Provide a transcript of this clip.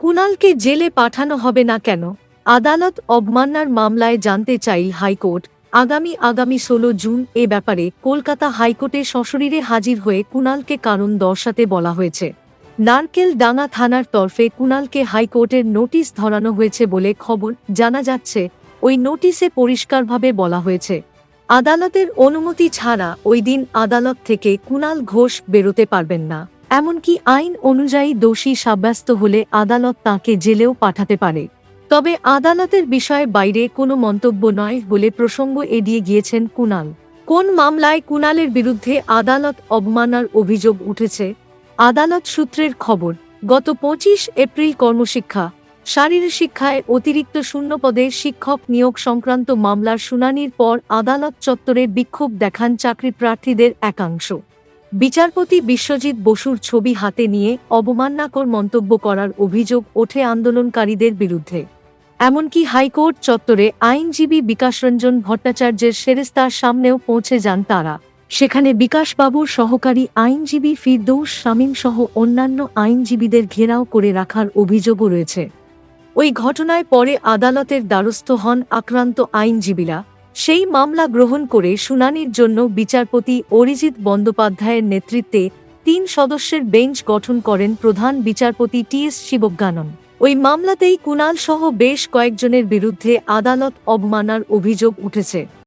কুণালকে জেলে পাঠানো হবে না কেন? আদালত অবমাননার মামলায় জানতে চাইল হাইকোর্ট। আগামী আগামী ষোলো জুন এ ব্যাপারে কলকাতা হাইকোর্টে সশরীরে হাজির হয়ে কুণালকে কারণ দর্শাতে বলা হয়েছে। নারকেল ডাঙ্গা থানার তরফে কুণালকে হাইকোর্টের নোটিশ ধরানো হয়েছে বলে খবর জানা যাচ্ছে। ওই নোটিশে পরিষ্কারভাবে বলা হয়েছে, আদালতের অনুমতি ছাড়া ওই দিন আদালত থেকে কুণাল ঘোষ বেরোতে পারবেন না। এমনকি আইন অনুযায়ী দোষী সাব্যস্ত হলে আদালত তাকে জেলেও পাঠাতে পারে। তবে আদালতের বিষয়ে বাইরে কোনো মন্তব্য নয় বলে প্রসঙ্গ এড়িয়ে গিয়েছেন কুণাল কোন মামলায় কুণালের বিরুদ্ধে আদালত অবমাননার অভিযোগ উঠেছে? আদালত সূত্রের খবর, গত পঁচিশ এপ্রিল কর্মশিক্ষা, শারীরিক শিক্ষায় অতিরিক্ত শূন্যপদে শিক্ষক নিয়োগ সংক্রান্ত মামলার শুনানির পর আদালত চত্বরে বিক্ষোভ দেখান চাকরি প্রার্থীদের একাংশ। বিচারপতি বিশ্বজিৎ বসুর ছবি হাতে নিয়ে অবমাননাকর মন্তব্য করার অভিযোগ ওঠে আন্দোলনকারীদের বিরুদ্ধে। এমনকি হাইকোর্ট চত্বরে আইনজীবী বিকাশরঞ্জন ভট্টাচার্যের সেরেস্তার সামনেও পৌঁছে যান তারা। সেখানে বিকাশবাবুর সহকারী আইনজীবী ফিরদৌস শামীম সহ অন্যান্য আইনজীবীদের ঘেরাও করে রাখার অভিযোগও রয়েছে। ওই ঘটনায় পরে আদালতের দ্বারস্থ হন আক্রান্ত আইনজীবীরা। সেই মামলা গ্রহণ করে শুনানির জন্য বিচারপতি অরিজিৎ বন্দ্যোপাধ্যায়ের নেতৃত্বে তিন সদস্যের বেঞ্চ গঠন করেন প্রধান বিচারপতি টি এস শিবজ্ঞানন। ওই মামলাতেই কুণাল সহ বেশ কয়েকজনের বিরুদ্ধে আদালত অবমানার অভিযোগ উঠেছে।